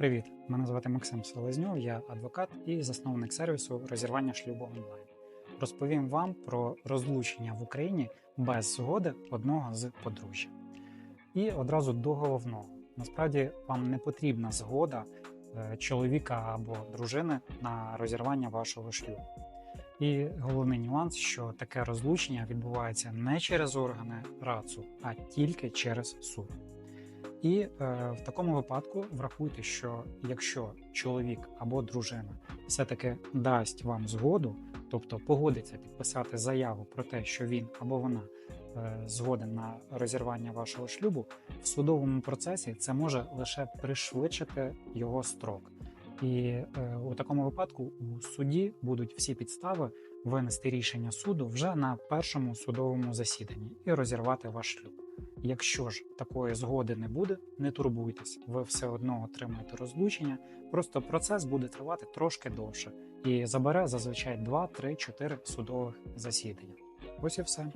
Привіт! Мене звати Максим Селезньов, я адвокат і засновник сервісу розірвання шлюбу онлайн. Розповім вам про розлучення в Україні без згоди одного з подружжя. І одразу до головного. Насправді вам не потрібна згода е, чоловіка або дружини на розірвання вашого шлюбу. І головний нюанс, що таке розлучення відбувається не через органи РАЦУ, а тільки через суд. І е, в такому випадку врахуйте, що якщо чоловік або дружина все-таки дасть вам згоду, тобто погодиться підписати заяву про те, що він або вона е, згоден на розірвання вашого шлюбу, в судовому процесі це може лише пришвидшити його строк. І е, у такому випадку у суді будуть всі підстави винести рішення суду вже на першому судовому засіданні і розірвати ваш шлюб. Якщо ж такої згоди не буде, не турбуйтесь, ви все одно отримаєте розлучення. Просто процес буде тривати трошки довше і забере зазвичай 2, 3, 4 судових засідання. Ось і все.